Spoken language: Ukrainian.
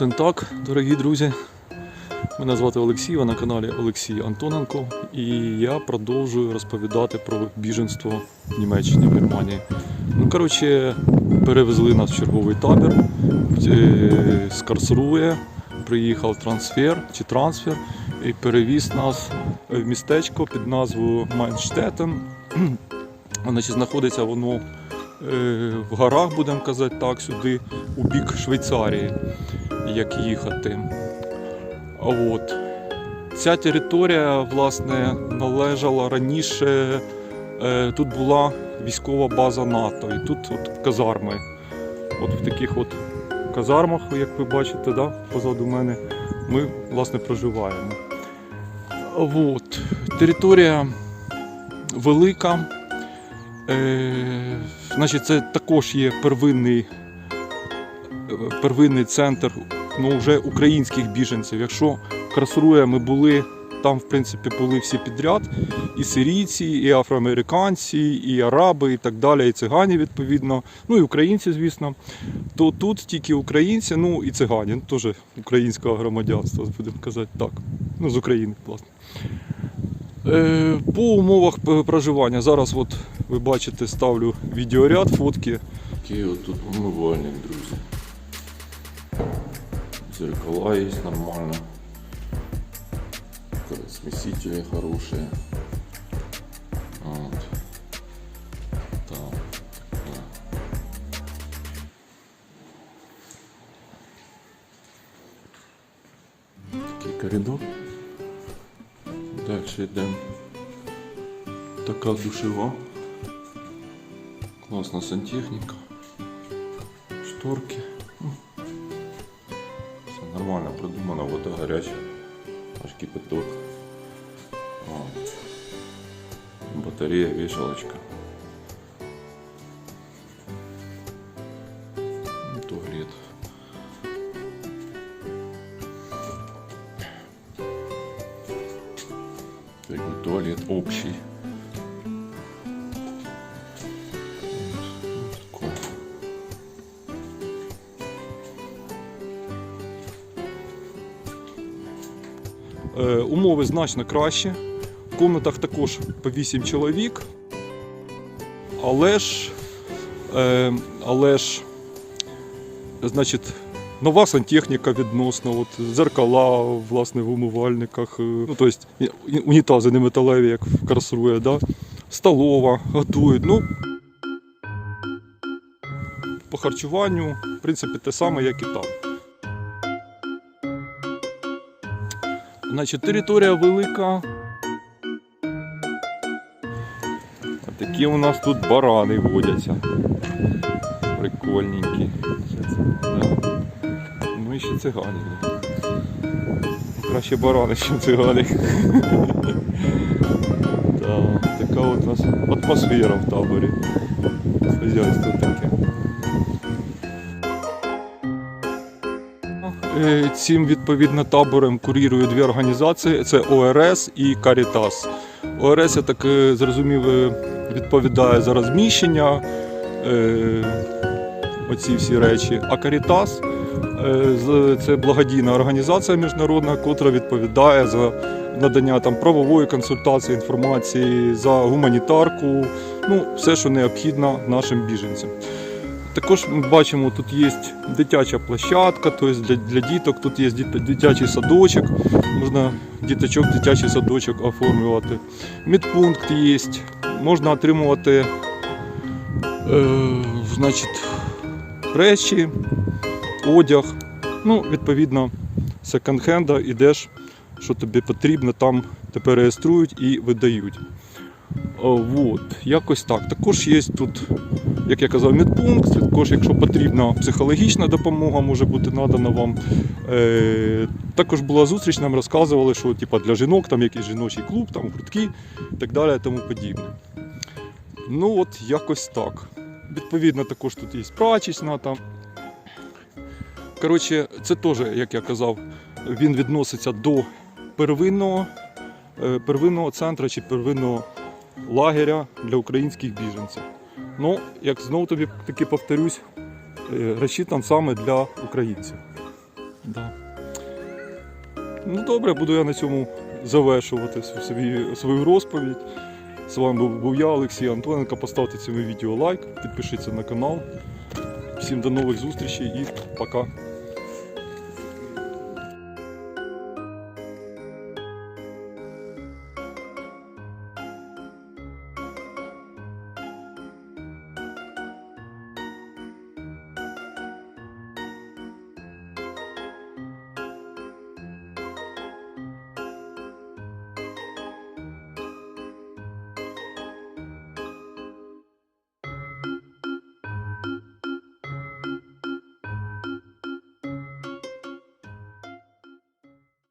Гутен так, дорогі друзі. Мене звати Олексій, ви на каналі Олексій Антоненко, і я продовжую розповідати про біженство в Німеччині, в Германії. Ну, коротше, перевезли нас в черговий табір е, з Карсрує. Приїхав трансфер чи трансфер і перевіз нас в містечко під назвою Майнштетен. Значить, знаходиться воно е, в горах, будемо казати так, сюди, у бік Швейцарії, як їхати. От. Ця територія, власне, належала раніше. Е, тут була військова база НАТО, і тут от казарми. От в таких от казармах, як ви бачите, да, позаду мене, ми власне проживаємо. От. Територія велика. Е, значить, це також є первинний, первинний центр ну, вже українських біженців. Якщо в ми були, там, в принципі, були всі підряд: і сирійці, і афроамериканці, і араби, і так далі, і цигані, відповідно, ну і українці, звісно. То тут тільки українці, ну і цигані, ну, теж українського громадянства, будемо казати так. Ну, з України, власне. Е, По умовах проживання. Зараз от ви бачите, ставлю відеоряд, фотки. Такий от тут умивальник, друзі. Зеркала є нормально. Смесители хорошие. Вот. Там. такое. Такий коридор. Дальше йдемо. Така душева. Класна сантехніка. Шторки. Нормально придумано, вода гаряча. Аж кипяток. Батарея, вешалочка. Туалет. Туалет общий. Умови значно краще. В комнатах також по 8 чоловік. Але ж, е, але ж, значить, нова сантехніка відносно, от, зеркала власне, в умивальниках, е, ну, тобто унітази не металеві, як в Карсрує, да? столова, готують. Ну, по харчуванню, в принципі, те саме, як і там. Значить, територія велика. А такі у нас тут барани водяться. Прикольненькі. Ну і ще цигані. Краще барани, ніж цигани. Така от у нас атмосфера в таборі. Хазяйство таке. Е, Цим відповідно табором курірують дві організації: це ОРС і Карітас. ОРС, я так е, зрозумів, е, відповідає за розміщення е, оці всі речі. А Карітас це благодійна організація міжнародна, котра відповідає за надання там правової консультації, інформації, за гуманітарку, ну все, що необхідно нашим біженцям. Також ми бачимо, тут є дитяча площадка, тобто для, для діток, тут є дитячий садочок, можна діточок, дитячий садочок оформлювати. Медпункт є, можна отримувати е, значить, речі, одяг. Ну, відповідно, секонд-хенда йдеш, що тобі потрібно, там тебе реєструють і видають. О, вот, якось так. Також є тут як я казав, медпункт. Також, якщо потрібна психологічна допомога, може бути надана вам. Е, також була зустріч, нам розказували, що типа, для жінок там якийсь жіночий клуб, там гуртки і так далі, тому подібне. Ну от якось так. Відповідно, також тут є прачечна там. Коротше, це теж, як я казав, він відноситься до первинного, е, первинного центру чи первинного лагеря для українських біженців. Ну, як знову тобі таки повторюсь, е, розчитан саме для українців. Да. Ну добре, буду я на цьому завершувати свою- свою, свою розповідь. З вами був, був я, Олексій Антоненко. Поставте цьому відео лайк, підпишіться на канал. Всім до нових зустрічей і пока.